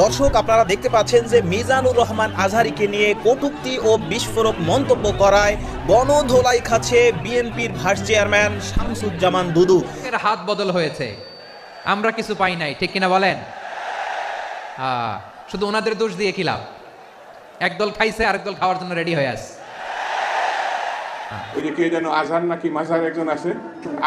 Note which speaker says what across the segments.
Speaker 1: দর্শক, আপনারা দেখতে পাচ্ছেন যে মিজানুর রহমান আজহারিকে নিয়ে কটুক্তি ও বিস্ফোরক মন্তব্য করায় গণধোলাই খাচ্ছে বিএনপির ভাইস চেয়ারম্যান শামসুজ্জামান দুদু।
Speaker 2: এর হাত বদল হয়েছে। আমরা কিছু পাই নাই, ঠিক কিনা বলেন? শুধু ওনাদের দোষ দিয়ে কি লাভ? একদল খাইছে আরেক দল খাওয়ার জন্য রেডি হয়ে আছে।
Speaker 3: ওই যে কে যেন আজহার নাকি মাঝার একজন আছে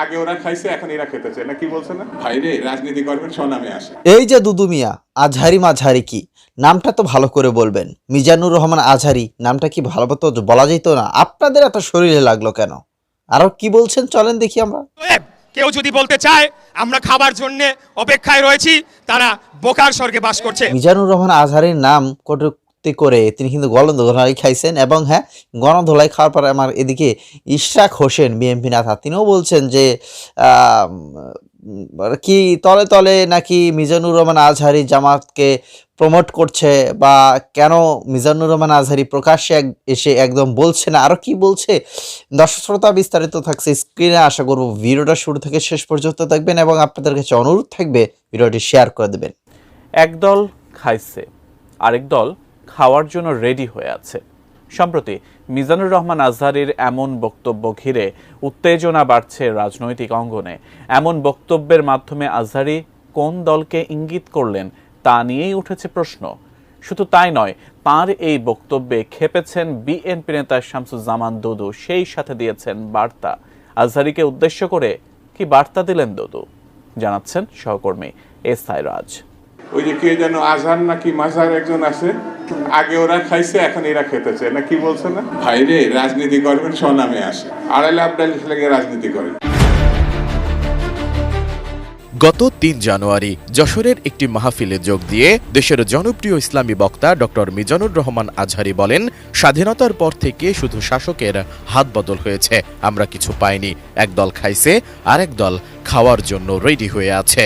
Speaker 3: আগে ওরা খাইছে এখন এরা খেতেছে। না কি বলছে না? ভাইরে রাজনীতি করবেন স্বনামে আসে।
Speaker 4: এই যে দুদু মিয়া আজহারি মাঝহারি কি? নামটা তো ভালো করে বলবেন। মিজানুর রহমান আজহারি নামটা কি ভালো মতো বলা যেত না? আপনাদের এত শরীরে লাগল কেন? আরও কি বলছেন চলেন দেখি আমরা।
Speaker 5: কেউ যদি বলতে চায় আমরা খাবার জন্য অপেক্ষায় রয়েছি তারা বোকার স্বর্গে বাস করছে।
Speaker 4: মিজানুর রহমান আজহারির নাম করে তিনি কিন্তু গণধোলাই খাইছেন এবং হ্যাঁ গণধোলাই খাওয়ার পর আমার এদিকে ইশরাক হোসেন, বিএনপি নেতা, তিনিও বলছেন যে কি তলে তলে নাকি মিজানুর রহমান আজহারি জামাতকে প্রমোট করছে বা কেন মিজানুর রহমান আজহারি প্রকাশ্যে এসে একদম বলছে না আরও কি বলছে? দর্শক শ্রোতা, বিস্তারিত থাকছে স্ক্রিনে আশা করব ভিডিওটা শুরু থেকে শেষ পর্যন্ত দেখবেন এবং আপনাদের কাছে অনুরোধ থাকবে, ভিডিওটি শেয়ার করে দেবেন।
Speaker 6: একদল খাইছে, আরেক দল খাওয়ার জন্য রেডি হয়ে আছে। সম্প্রতি মিজানুর রহমান আজহারির এমন বক্তব্য ঘিরে উত্তেজনা বাড়ছে রাজনৈতিক অঙ্গনে। এমন বক্তব্যের মাধ্যমে আজহারি কোন দলকে ইঙ্গিত করলেন তা নিয়েই উঠেছে প্রশ্ন। শুধু তাই নয়, তার এই বক্তব্যে খেপেছেন বিএনপি নেতা শামসুজ্জামান দুদু, সেই সাথে দিয়েছেন বার্তা। আজহারিকে উদ্দেশ্য করে কি বার্তা দিলেন দুদু? জানাচ্ছেন সহকর্মী এস আই রাজ।
Speaker 3: ওই যে কে যেন আজহার নাকি মাঝার একজন আছে আগে ওরা খাইছে এখন এরা খেতেছে না কি বলছে না? ভাইরে রাজনীতি করবেন স্বনামে আসে। আড়াইলে আবডাইলে লেগে রাজনীতি করেন
Speaker 7: গত তিন জানুয়ারি যশোরের একটি মাহফিলে যোগ দিয়ে দেশের জনপ্রিয় ইসলামী বক্তা ডক্টর মিজানুর রহমান আজহারি বলেন স্বাধীনতার পর থেকে শুধু শাসকের হাত বদল হয়েছে আমরা কিছু পাইনি। একদল খাইছে আরেক দল খাওয়ার জন্য রেডি হয়ে আছে।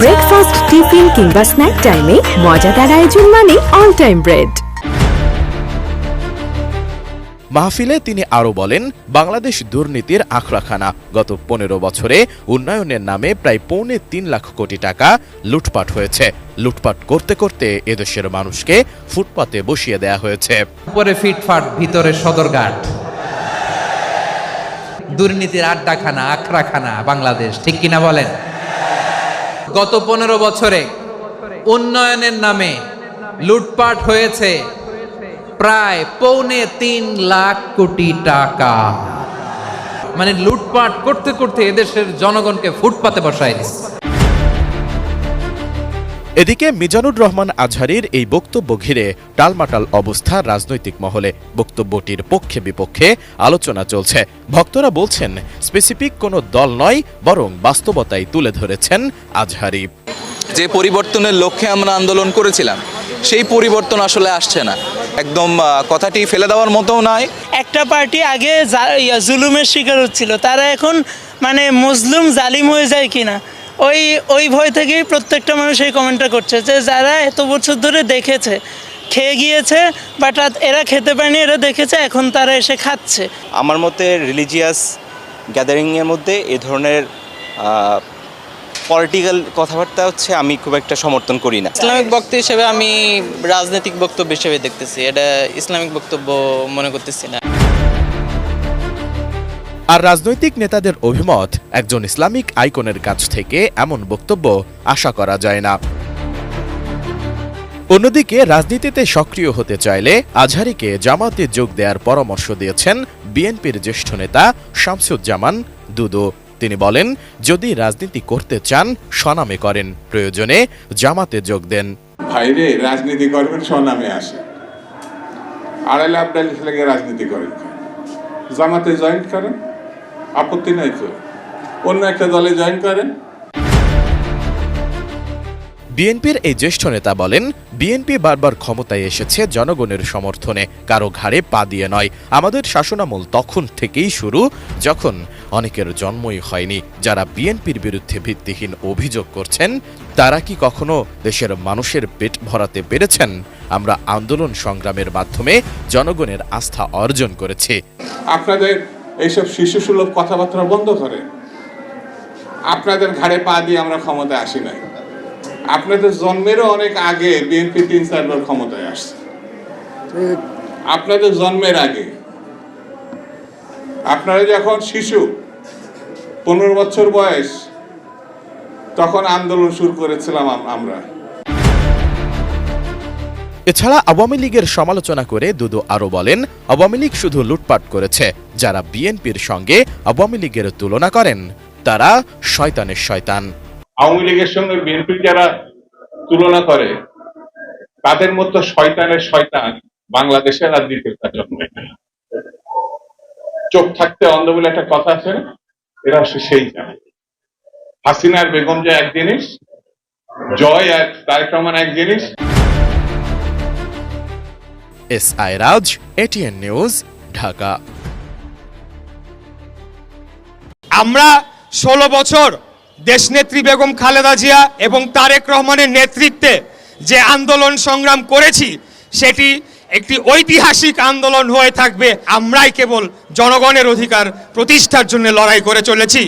Speaker 8: ব্রেকফাস্ট টিফিন কিংবা স্ন্যাক টাইমে মজাদার আয়োজন মানে অল টাইম ব্রেড
Speaker 7: মাহফিলে তিনি আরও বলেন বাংলাদেশ দুর্নীতির আখড়াখানা। গত পনেরো বছরে উন্নয়নের নামে প্রায় পৌনে তিন লাখ কোটি টাকা লুটপাট হয়েছে। লুটপাট করতে করতে এদেশের মানুষকে ফুটপাতে বসিয়ে দেয়া হয়েছে।
Speaker 2: উপরে ফিটফাট ভিতরে সদরঘাট। দুর্নীতির আড্ডাখানা আখড়াখানা বাংলাদেশ ঠিক কিনা বলেন? গত পনেরো বছরে উন্নয়নের নামে লুটপাট হয়েছে প্রায় পৌনে তিন লাখ কোটি টাকা। মানে লুটপাট করতে করতে এদেশের জনগণকে ফুটপাতে বসায় দিচ্ছে।
Speaker 7: এদিকে মিজানুর রহমান আজহারির এই বক্তব্য ঘিরে টালমাটাল অবস্থা রাজনৈতিক মহলে। বক্তব্যটির পক্ষে বিপক্ষে আলোচনা চলছে। ভক্তরা বলছেন স্পেসিফিক কোনো দল নয় বরং বাস্তবতাই তুলে ধরেছেন আজহারি।
Speaker 9: যে পরিবর্তনের লক্ষ্যে আমরা আন্দোলন করেছিলাম সেই পরিবর্তন আসলে আসছে না। একদম কথাটি ফেলে দেওয়ার মতোও নয়।
Speaker 10: একটা পার্টি আগে জুলুমের শিকার হচ্ছিল তারা এখন মানে মজলুম জালিম হয়ে যায় কিনা? ওই ওই ভয় থেকেই প্রত্যেকটা মানুষ এই কমেন্টটা করছে যে যারা এত বছর ধরে দেখেছে খেয়ে গিয়েছে বাট এরা খেতে পায়নি এরা দেখেছে এখন তারা এসে খাচ্ছে।
Speaker 11: আমার মতে রিলিজিয়াস গ্যাদারিংয়ের মধ্যে এ ধরনের পলিটিক্যাল কথাবার্তা হচ্ছে আমি খুব একটা সমর্থন করি না।
Speaker 10: ইসলামিক বক্তব্য হিসেবে আমি রাজনৈতিক বক্তব্য হিসেবে দেখতেছি এটা ইসলামিক বক্তব্য মনে করতেছি না।
Speaker 7: আর রাজনৈতিক নেতাদের অভিমত, একজন ইসলামিক আইকনের কাছ থেকে এমন বক্তব্য আশা করা যায় না। অন্যদিকে, রাজনীতিতে সক্রিয় হতে চাইলে আজহারিকে জামাতে যোগ দেওয়ার পরামর্শ দিয়েছেন বিএনপির জ্যেষ্ঠ নেতা শামসুজ্জামান দুদু। তিনি বলেন, যদি রাজনীতি করতে চান, স্বনামে করেন, প্রয়োজনে জামাতে যোগ দেন।
Speaker 3: ভাইরে, রাজনীতি করবেন, স্বনামে আসে রাজনীতি করেন। জামাতে জয়েন্ট করেন। আপত্তি নাই তো। অন্য একটা দলে জয়েন করেন।
Speaker 7: বিএনপির এই জ্যেষ্ঠ নেতা বলেন বিএনপি বারবার ক্ষমতায় এসেছে জনগণের সমর্থনে কারও ঘাড়ে পা দিয়ে নয়। আমাদের শাসনামল তখন থেকেই শুরু যখন অনেকের জন্মই হয়নি। যারা বিএনপির বিরুদ্ধে ভিত্তিহীন অভিযোগ করছেন তারা কি কখনো দেশের মানুষের পেট ভরাতে পেরেছেন? আমরা আন্দোলন সংগ্রামের মাধ্যমে জনগণের আস্থা অর্জন করেছি।
Speaker 3: আপনাদের এইসব শিশু সুলভ কথাবার্তা বন্ধ করে। আপনাদের ঘাড়ে পা দিয়ে আমরা ক্ষমতায় আসি নাই। আপনাদের জন্মেরও অনেক আগে বিএনপি তিন চারবার ক্ষমতায় আসছে। আপনাদের জন্মের আগে। আপনারা যখন শিশু, পনেরো বছর বয়স, তখন আন্দোলন শুরু করেছিলাম আমরা।
Speaker 7: এছাড়া আওয়ামী লীগের সমালোচনা করে দুদু আরও বলেন, আওয়ামী লীগ শুধু লুটপাট করেছে, যারা বিএনপির সঙ্গে আওয়ামী লীগের তুলনা করেন, তারা শয়তানের শয়তান
Speaker 3: আওয়ামী লীগের সঙ্গে বিএনপির যারা তুলনা করে, তাদের মতো শয়তানের শয়তান বাংলাদেশের আর দ্বিতীয় জন্মে চোখ থাকতে অন্ধ বলে একটা কথা আছে? এরা সেই জানে হাসিনার বেগম যে এক জিনিস, জয় আর তারেক রহমান এক জিনিস
Speaker 7: S I Raj ATN News Dhaka.
Speaker 5: আমরা ষোলো বছর দেশনেত্রী বেগম খালেদা জিয়া এবং তারেক রহমানের নেতৃত্বে যে আন্দোলন সংগ্রাম করেছি, সেটি একটি ঐতিহাসিক আন্দোলন হয়ে থাকবে। আমরাই কেবল জনগণের অধিকার প্রতিষ্ঠার জন্য লড়াই করে চলেছি।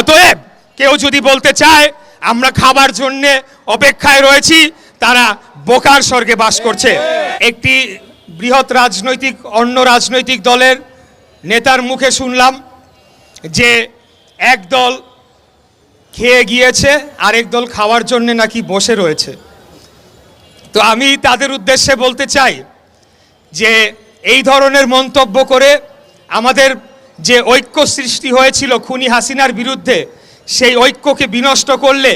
Speaker 5: অতএব কেউ যদি বলতে চায়, আমরা খাবার জন্যে অপেক্ষায় রয়েছি, তারা বোকার স্বর্গে বাস করছে। একটি বৃহৎ রাজনৈতিক, অন্য রাজনৈতিক দলের নেতার মুখে শুনলাম যে এক দল খেয়ে গিয়েছে, আরেক দল খাওয়ার জন্য নাকি বসে রয়েছে। তো আমি তাদের উদ্দেশ্যে বলতে চাই যে এই ধরনের মন্তব্য করে আমাদের যে ঐক্য সৃষ্টি হয়েছিল খুনি হাসিনার বিরুদ্ধে, সেই ঐক্যকে বিনষ্ট করলে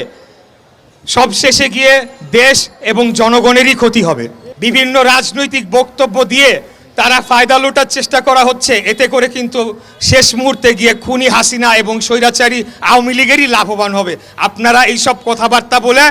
Speaker 5: সবশেষে গিয়ে দেশ এবং জনগণেরই ক্ষতি হবে। বিভিন্ন রাজনৈতিক বক্তব্য দিয়ে তারা ফায়দা লোটার চেষ্টা করা হচ্ছে। এতে করে কিন্তু শেষ মুহূর্তে গিয়ে খুনি হাসিনা এবং স্বৈরাচারী আওয়ামী লীগেরই লাভবান হবে। আপনারা এইসব কথাবার্তা বলে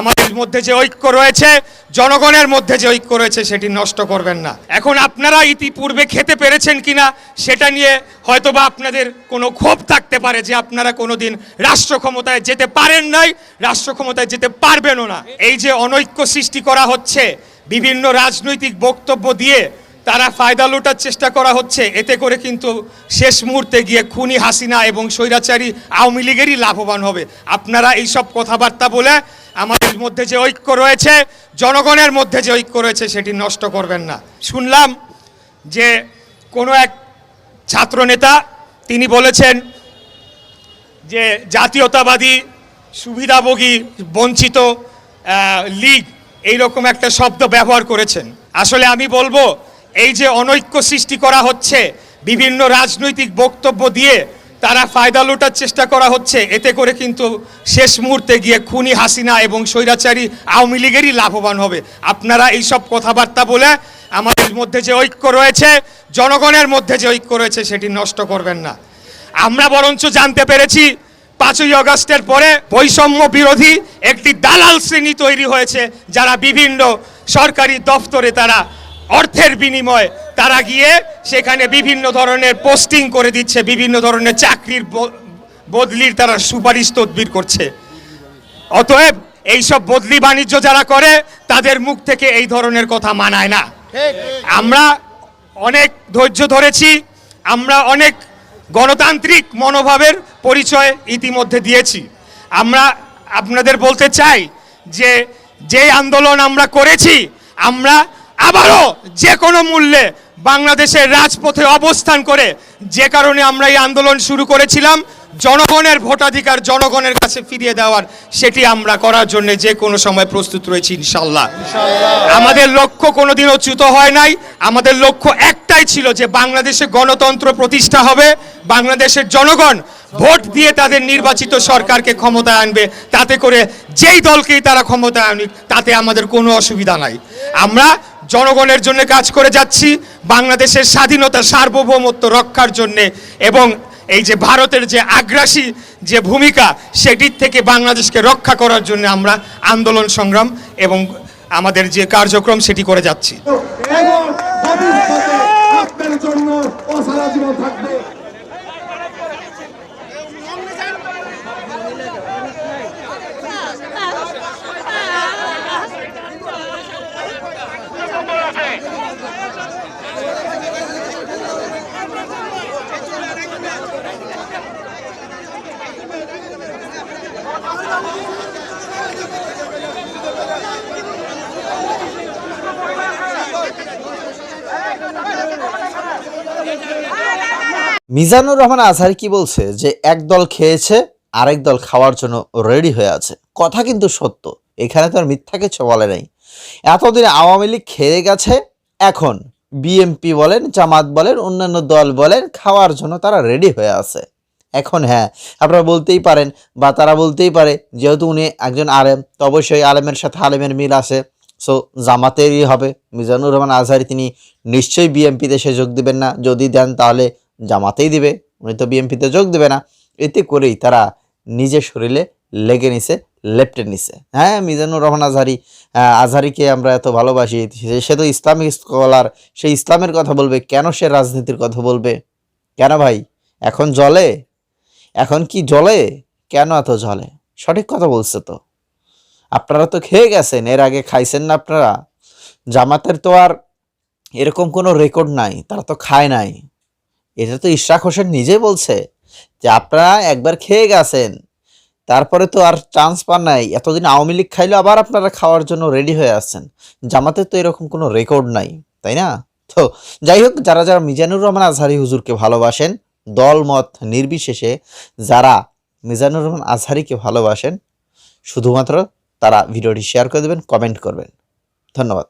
Speaker 5: আমাদের মধ্যে যে ঐক্য রয়েছে, জনগণের মধ্যে যে ঐক্য রয়েছে, সেটি নষ্ট করবেন না। এখন আপনারা ইতিপূর্বে খেতে পেরেছেন কিনা, সেটা নিয়ে হয়তোবা আপনাদের কোনো ক্ষোভ থাকতে পারে যে আপনারা কোনোদিন রাষ্ট্র ক্ষমতায় যেতে পারেন নাই রাষ্ট্র ক্ষমতায় যেতে পারবেনও না। এই যে অনৈক্য সৃষ্টি করা হচ্ছে বিভিন্ন রাজনৈতিক বক্তব্য দিয়ে তারা ফায়দা লোটার চেষ্টা করা হচ্ছে। এতে করে কিন্তু শেষ মুহূর্তে গিয়ে খুনি হাসিনা এবং স্বৈরাচারী আওয়ামী লীগেরই লাভবান হবে। আপনারা এইসব কথাবার্তা বলে আমাদের মধ্যে যে ঐক্য রয়েছে জনগণের মধ্যে যে ঐক্য রয়েছে সেটি নষ্ট করবেন না। শুনলাম যে কোনো এক ছাত্রনেতা তিনি বলেছেন যে জাতীয়তাবাদী সুবিধাভোগী বঞ্চিত আহ, লীগ এইরকম একটা শব্দ ব্যবহার করেছেন। আসলে আমি বলব, এই যে অনৈক্য সৃষ্টি করা হচ্ছে, বিভিন্ন রাজনৈতিক বক্তব্য দিয়ে তারা ফায়দা লোটার চেষ্টা করা হচ্ছে, এতে করে কিন্তু শেষ মুহূর্তে গিয়ে খুনি হাসিনা এবং স্বৈরাচারী আওয়ামী লীগেরই লাভবান হবে। আপনারা এইসব কথাবার্তা বলে আমাদের মধ্যে যে ঐক্য রয়েছে, জনগণের মধ্যে যে ঐক্য রয়েছে, সেটি নষ্ট করবেন না। আমরা বরঞ্চ জানতে পেরেছি পাঁচই আগস্টের পরে বৈষম্য বিরোধী একটি দালাল শ্রেণি তৈরি হয়েছে যারা বিভিন্ন সরকারি দফতরে তারা অর্থের বিনিময়ে তারা গিয়ে সেখানে বিভিন্ন ধরনের পোস্টিং করে দিচ্ছে বিভিন্ন ধরনের চাকরির বদলির তারা সুপারিশ তদবির করছে। অতএব এইসব বদলি বাণিজ্য যারা করে তাদের মুখ থেকে এই ধরনের কথা মানায় না। আমরা অনেক ধৈর্য ধরেছি আমরা অনেক গণতান্ত্রিক মনোভাবের পরিচয় ইতিমধ্যে দিয়েছি। আমরা আপনাদের বলতে চাই যে যে আন্দোলন আমরা করেছি, আমরা আবারও যে কোনো মূল্যে বাংলাদেশের রাজপথে অবস্থান করে যে কারণে আমরা এই আন্দোলন শুরু করেছিলাম জনগণের ভোটাধিকার জনগণের কাছে ফিরিয়ে দেওয়ার সেটি আমরা করার জন্য যে কোনো সময় প্রস্তুত রয়েছি ইনশাল্লাহ আমাদের লক্ষ্য কোনোদিনও চ্যুত হয় নাই। আমাদের লক্ষ্য একটাই ছিল যে বাংলাদেশে গণতন্ত্র প্রতিষ্ঠা হবে। বাংলাদেশের জনগণ ভোট দিয়ে তাদের নির্বাচিত সরকারকে ক্ষমতায় আনবে। তাতে করে যেই দলকেই তারা ক্ষমতায় আনুক তাতে আমাদের কোনো অসুবিধা নাই। আমরা জনগণের জন্য কাজ করে যাচ্ছি। বাংলাদেশের স্বাধীনতা সার্বভৌমত্ব রক্ষার জন্যে এবং এই যে ভারতের যে আগ্রাসী যে ভূমিকা, সেটির থেকে বাংলাদেশকে রক্ষা করার জন্য আমরা আন্দোলন সংগ্রাম এবং আমাদের যে কার্যক্রম, সেটি করে যাচ্ছি।
Speaker 12: জন্য
Speaker 4: মিজানুর রহমান আজহারি কি বলছে? যে এক দল খেয়েছে, আরেক দল খাওয়ার জন্য রেডি হয়ে আছে। কথা কিন্তু সত্য। এখানে তো আর মিথ্যা কিছু বলে নাই। এতদিন আওয়ামী লীগ খেয়ে গেছে, এখন বিএমপি বলেন, জামাত বলেন, অন্যান্য দল বলেন, খাওয়ার জন্য তারা রেডি হয়ে আছে। এখন হ্যাঁ আপনারা বলতেই পারেন বা তারা বলতেই পারে, যেহেতু উনি একজন আলেম, তো অবশ্যই আলেমের সাথে আলেমের মিল আছে। সো জামাতেরই হবে। মিজানুর রহমান আজহারি, তিনি নিশ্চয়ই বিএমপিতে সে যোগ দেবেন না। যদি দেন তাহলে জামাতেই দিবে, উনি তো বিএমপিতে যোগ দেবে না। এতে করেই তারা নিজের শরীরে লেগে নিছে, লেপটে নিছে। হ্যাঁ মিজানুর রহমান আজহারি আজহারিকে আমরা এত ভালোবাসি, সে তো ইসলামিক স্কলার, সে ইসলামের কথা বলবে, কেন সে রাজনীতির কথা বলবে? কেন ভাই? এখন জলে? এখন কি জলে? কেন এত জলে? সঠিক কথা বলছে তো। আপনারা তো খেয়ে গেছেন, এর আগে খাইছেন না আপনারা? জামাতের তো আর এরকম কোনো রেকর্ড নাই, তারা তো খায় নাই। এটা তো ইশরাক হোসেন নিজে বলছে যে আপনারা একবার খেয়ে গেছেন। তারপরে তো আর চান্স পান নাই। এতদিন আওয়ামী লীগ খাইলে, আবার আপনারা খাওয়ার জন্য রেডি হয়ে আছেন। জামাতের তো এরকম কোনো রেকর্ড নাই, তাই না? তো যাই হোক, যারা যারা মিজানুর রহমান আজহারি হুজুরকে ভালোবাসেন দল মত নির্বিশেষে যারা মিজানুর রহমান আজহারিকে ভালোবাসেন, শুধুমাত্র তারা ভিডিওটি শেয়ার করে দেবেন কমেন্ট করবেন। ধন্যবাদ।